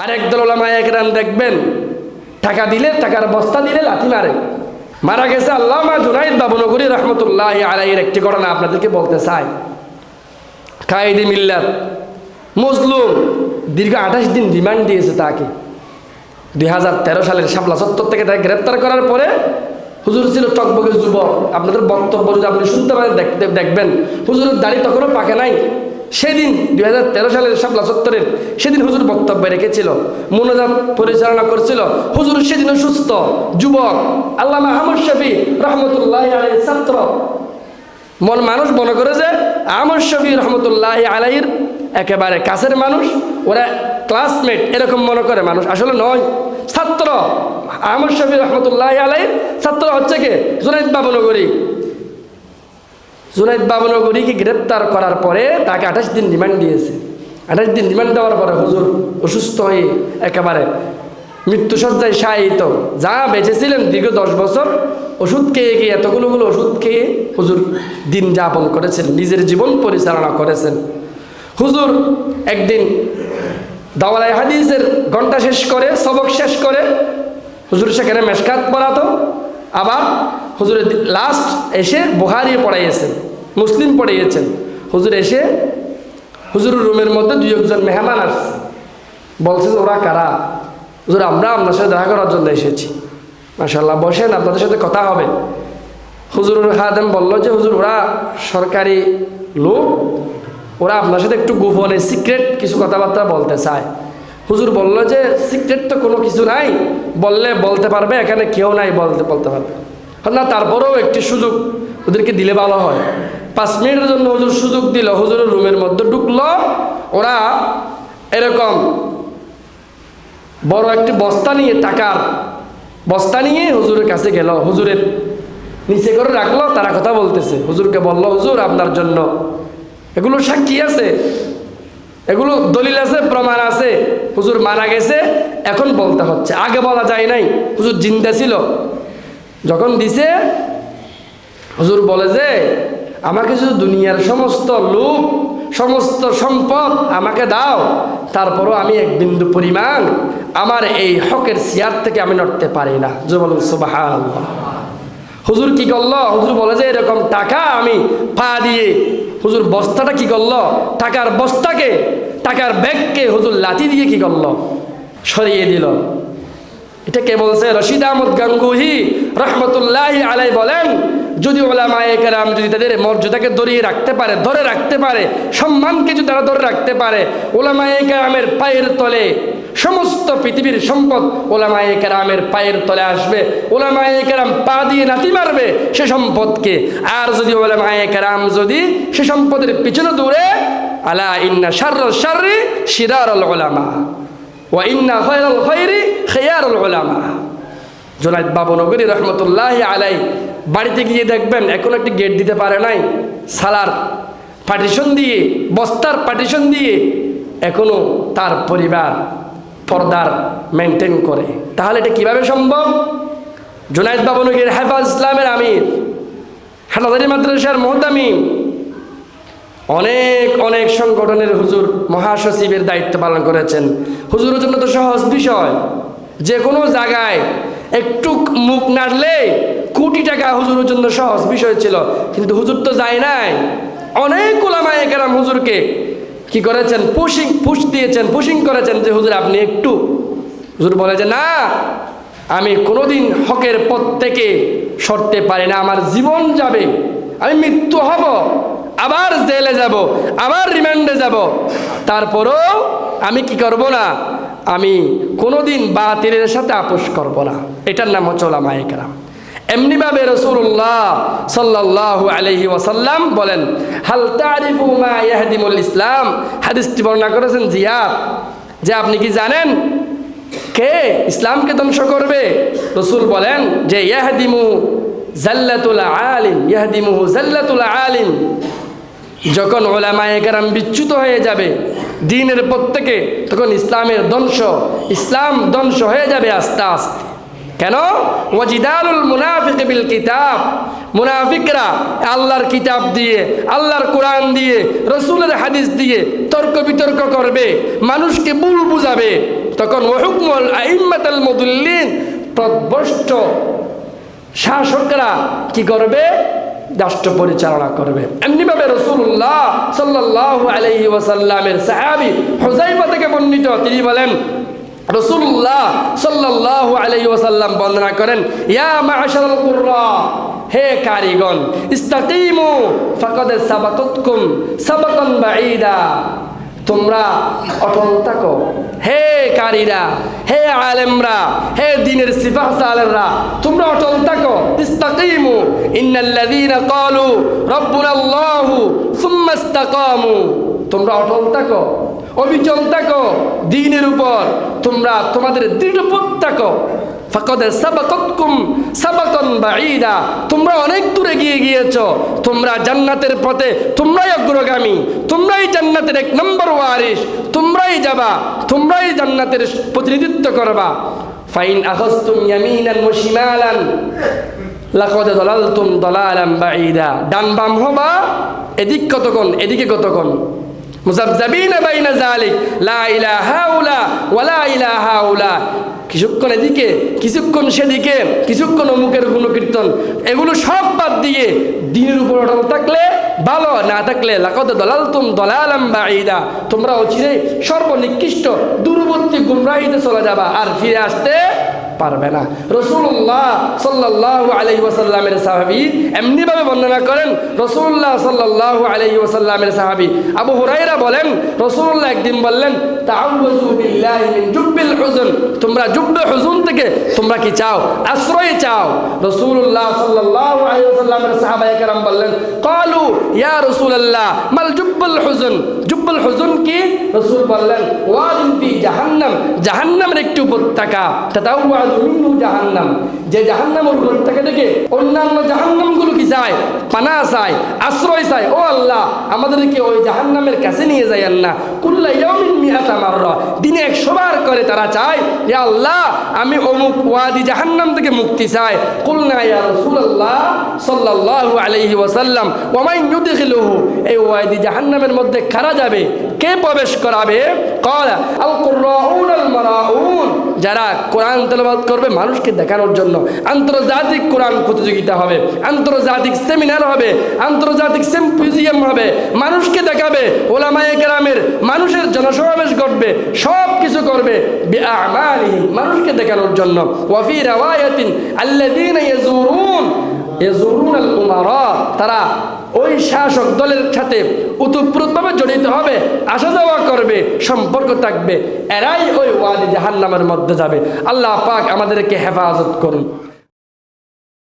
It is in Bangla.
আর একদল ওলামায় একরাম দেখবেন, টাকা দিলে, টাকার বস্তা দিলে লাথি মারে। মারা গেছে আল্লামা জুনাইদ বাবুনগরী রহমতুল্লাহ আলাইয়ের একটি ঘটনা আপনাদেরকে বলতে চাই। কায়েদি মিল্লাত, মজলুম দীর্ঘ আঠাশ দিন রিমান্ড দিয়েছে তাকে। দুই হাজার তেরো সালের শাপলা সত্তর থেকে তাকে গ্রেপ্তার করার পরে হুজুর ছিল টকবগে যুবক। আপনাদের বক্তব্য যদি আপনি শুনতে পারেন, দেখতে দেখবেন। হুজুরের দাড়ি তখনও পাকে নাই। সেদিন দুই হাজার তেরো সালের শাপলা সত্তরের সেদিন হুজুর বক্তব্য রেখেছিল, মনোজাত পরিচালনা করছিল। হুজুর সেদিনও সুস্থ, যুবক। আল্লামা আহমদ শফি রহমতুল্লাহ আলাই ছাত্র। মন মানুষ মনে করে যে আমর শফি রহমতুল্লাহ আলাইর একেবারে কাছের মানুষ, ওরা ক্লাসমেট এরকম মনে করে, মানুষ আসলে নয়। ছাত্র, আমর শফি রহমতুল্লাহ আলাইর ছাত্র হচ্ছে কে? জুনাইদ বাবুনগরী। জুনাইদ বাবুনগরীকে গ্রেপ্তার করার পরে তাকে আঠাশ দিন রিমান্ড দিয়েছে। আঠাশ দিন রিমান্ড দেওয়ার পরে হুজুর অসুস্থ হয়ে একেবারে মৃত্যুসজ্জায় শায়িত। যা বেঁচেছিলেন দীর্ঘ দশ বছর, ওষুধ খেয়ে খেয়ে এতগুলোগুলো ওষুধ খেয়ে হুজুর দিন যাপন করেছেন, নিজের জীবন পরিচালনা করেছেন। হুজুর একদিন দাওয়ালাই হাদিসের ঘণ্টা শেষ করে, সবক শেষ করে হুজুর সেখানে মেশকাত পড়াতো। আবার হুজুরের লাস্ট এসে বুহারি পড়াইয়েছেন। মুসলিম পড়িয়েছেন। হুজুর এসে হুজুরের রুমের মধ্যে দুই একজন মেহমান আসছে। বলছে যে, ওরা কারা? হুজুর, আমরা আপনার সাথে দেখা করার জন্য এসেছি। মাসাল্লাহ বসেন, আপনাদের সাথে কথা হবে। হুজুরুর খাদেম বলল যে, হুজুর, ওরা সরকারি লোক। ওরা আপনার সাথে একটু গোপনে সিক্রেট কিছু কথাবার্তা বলতে চায়। হুজুর বলল যে, সিক্রেট তো কোনো কিছু নাই। বললে বলতে পারবে, এখানে কেউ নাই বলতে বলতে পারবে। না, তারপরেও একটি সুযোগ ওদেরকে দিলে ভালো হয়। পাঁচ মিনিটের জন্য হুজুর সুযোগ দিল, হুজুরের রুমের মধ্যে ঢুকলো। ওরা এরকম বড় একটি বস্তা নিয়ে, টাকার বস্তা নিয়ে হুজুরের কাছে গেল। হুজুরের নিচে করে রাখল, তারা কথা বলতেছে। হুজুরকে বলল, হুজুর, আপনার জন্য এগুলো সাক্ষী আছে, এগুলো দলিল আছে, প্রমাণ আছে। হুজুর মারা গেছে, এখন বলতে হচ্ছে। আগে বলা যায় নাই, হুজুর জিন্দা ছিল। যখন দিছে, হুজুর বলে যে আমাকে শুধু দুনিয়ার সমস্ত লোক সমস্ত সম্পদ আমাকে দাও। তারপরও আমি এক বিন্দু পরিমাণ আমার এই হকের চেয়ার থেকে আমি নড়তে পারি না। যে বলুন হুজুর কি করল? হুজুর বলে যে, এরকম টাকা আমি পা দিয়ে, হুজুর বস্তাটা কি করল? টাকার বস্তাকে, টাকার ব্যাগকে হুজুর লাঠি দিয়ে কি করল? সরিয়ে দিল। এটা কে বলছে? রশিদ আহমদ গাঙ্গুহি রহমতুল্লাহ আলাই বলেন যদি ওলামায়ে কেরাম যদি তাদের মর্যাদাকে ধরিয়ে রাখতে পারে, ধরে রাখতে পারে সম্মানকে যদি তারা ধরে রাখতে পারে, ওলামায়ে কেরামের পায়ের তলে সমস্ত পৃথিবীর সম্পদ ওলামায়ে কেরামের পায়ের তলে আসবে। ওলামায়ে কেরাম পা দিয়ে নাতি মারবে সে সম্পদকে। আর যদি ওলামায়ে কেরাম যদি সে সম্পদের পিছনে দূরে আলা ইন্না শার্র শার্রি শিরার ওলামা ওয়া ইন্না খয়রাল খয়রি খেয়ারুল ওলামা জোনাইদ বাবু নগরী রহমতুল্লাহ আলাই বাড়িতে গিয়ে দেখবেন এখন একটি গেট দিতে পারে নাই, সালার পার্টিশন দিয়ে, বস্তার পার্টিশন দিয়ে এখনও তার পরিবার পর্দার মেনটেন করে। তাহলে এটা কীভাবে সম্ভব? জোনাইদ বাবু নগরীর হেফাজ ইসলামের আমির, হাটাদারি মাদ্রাসার মোহতামি অনেক অনেক সংগঠনের হুজুর মহাসচিবের দায়িত্ব পালন করেছেন। হুজুরের জন্য তো সহজ বিষয়, যে কোনো জায়গায় একটু মুখ নাড়লে কোটি টাকা হুজুরের জন্য সহজ বিষয় ছিল। কিন্তু হুজুর তো যায় নাই। অনেক ওলামায় কেরাম হুজুরকে কি করেছেন? পুশিং, পুশ দিয়েছেন, পুশিং করেছেন যে, হুজুর, আপনি একটু। হুজুর বলে যে, না, আমি কোনোদিন হকের পথ থেকে সরতে পারি না। আমার জীবন যাবে। আমি মৃত্যু হব। আবার জেলে যাব। আবার রিমান্ডে যাব। তারপরও আমি কি করব না? আমি কোনোদিন বাতিলের সাথে আপোষ করব না। এটার নাম হচ্ছে ওলামায়ে কেরাম। এমনিভাবে রসুল্লাহ সাল্লাহ আলহি ওয়াসাল্লাম বলেন, হাল তারিফু মা ইয়াহদিমুল ইসলাম? হাদিসটি বর্ণনা করেছেন জিয়াদ, যে আপনি কি জানেন কে ইসলামকে ধ্বংস করবে? রসুল বলেন যে, ইয়াহদিমু জাল্লাতুল আলিম, ইয়াহদিমুহু জাল্লাতুল আলিম। যখন ওলামায়ে কেরাম বিচ্যুত হয়ে যাবে দিনের প্রত্যেকে তখন ইসলামের ধ্বংস, ইসলাম ধ্বংস হয়ে যাবে আস্তে আস্তে। কেন? ওয়াজিদালুল মুনাফিক বিল কিতাব। মুনাফিকরা আল্লাহর কিতাব দিয়ে, আল্লাহর কোরআন দিয়ে, রসুলের হাদিস দিয়ে তর্ক বিতর্ক করবে, মানুষকে ভুল বুঝাবে। তখন ওহুকমল আইম্মাতাল মুদুল্লিন প্রদ্বষ্ট শাসকরা কি করবে? রাষ্ট্র পরিচালনা করবে। এমনিভাবে রসুল্লাহ সাল্লাহ আলহি ওয়াসাল্লামের সাহাবি হোজাইফা থেকে বর্ণিত, তিনি বলেন রসুল্লাহ সাল্লাহ আলহি ওয়াসাল্লাম বন্দনা করেন, ইয়া কুররা, হে কারিগণ, ইস্তাকিমু, ফাকাদ সাবাকাতকুম সাবাকান বাঈদা, তোমরা অটল থাকো। হে কারীরা, হে আলেমরা, হে দিনের সিফাহ সালেররা তোমরা অটল থাকো। ইন্নাল্লাযীনা ক্বালু রাব্বুনা আল্লাহু সুম্মা ইস্তাকামু। তোমরা অটল থাকো, অবিচল থাকো, দিনের উপর তোমরা তোমাদের থাকো। ফাকদে সাবাকতকুম সাবাকন বাঈদা। তোমরা অনেক দূরে গিয়ে গিয়েছ, তোমরা জান্নাতের পথে, তোমরাই অগ্রগামী, তোমরাই জান্নাতের এক নম্বর ওয়ারিস তোমরাই যাবা, তোমরাই জান্নাতের প্রতিনিধিত্ব করবা। ফাইন আখস্তুম ইয়ামিনান ওয়া শিমালান। লাকদ বাম হবা, এদিক কতক্ষণ? এদিকে কতক্ষণ? কিছুক্ষণ এদিকে, কিছুক্ষণ সেদিকে, কিছুক্ষণ অমুকের গুণকীর্তন। এগুলো সব বাদ দিয়ে দিনের উপর অটল থাকলে ভালো, না থাকলে লাকদ দলালতুম দলালাম বাঈদা। তোমরা অচিরে সর্বনিকৃষ্ট, দূরবর্তী গুমরাহিতে চলে যাবা আর ফিরে আসতে পারবে না। রসুল্লাহ সাল্লাহ আলহি ওসাল্লামের সাহাবি এমনিভাবে বর্ণনা করেন রসুল্লাহ সাল্লাহ আলহি ওসাল্লামের সাহাবি আবু হুরাইরা বলেন রসুল্লাহ একদিন বললেন তোমরা জুব্বে হুজুন থেকে তোমরা কি চাও? আশ্রয় চাও? রসুল্লাহ সাল্লাহ আলহি ওসাল্লামের সাহাবায়ে কেরাম বললেন, কালু ইয়া রসুলাল্লাহ, মাল জুব্বুল হুজুন। জুব্বুল হুজুন কি? রসুল বললেন ওয়াদিন জাহান্নাম। জাহান্নামের একটি উপত্যকা। তাতাওয়াদু জাহান্নাম। যে জাহান্নামের উপত্যকা থেকে অন্যান্য জাহান্নামগুলো কি চায়? পানা চায়, আশ্রয় চায়। ও আল্লাহ, আমাদেরকে ওই জাহান্নামের কাছে নিয়ে যাইয়েন না। কুল্লা ইয়াউমিন মাররা। দিনে একশো বার করে তারা চায়, ইয়া আল্লাহ, আমি অমুক ওয়াদি জাহান্নাম থেকে মুক্তি চাই। কুলনা ইয়া রাসূলুল্লাহ সাল্লাল্লাহু আলাইহি ওয়াসাল্লাম ওয়া মান ইউদখিলুহু? এই ওয়াদি জাহান্নামের মধ্যে কারা যাবে? কে প্রবেশ করাবে? ক্বালা, আল কুররাউন মারাউন। যারা কোরআন তেলাওয়াত করবে মানুষকে দেখানোর জন্য। আন্তর্জাতিক কোরআন প্রতিযোগিতা হবে, আন্তর্জাতিক সেমিনার হবে, আন্তর্জাতিক সিম্পোজিয়াম হবে। মানুষকে দেখাবে, ওলামায়ে কেরামের মানুষের জনসমাবেশ ঘটবে সব কিছু করবে মানুষকে দেখানোর জন্য। ওয়াফি রাওয়ায়াতিন আল্লাযীনা ইয়াজুরুন ইয়াজুরুন আল উমারা, তারা ওই শাসক দলের সাথে উতপ্রোতভাবে জড়িত হবে, আসা যাওয়া করবে, সম্পর্ক থাকবে, এরাই ওই ওয়াদি জাহান্নামের মধ্যে যাবে। আল্লাহ পাক আমাদেরকে হেফাজত করুন।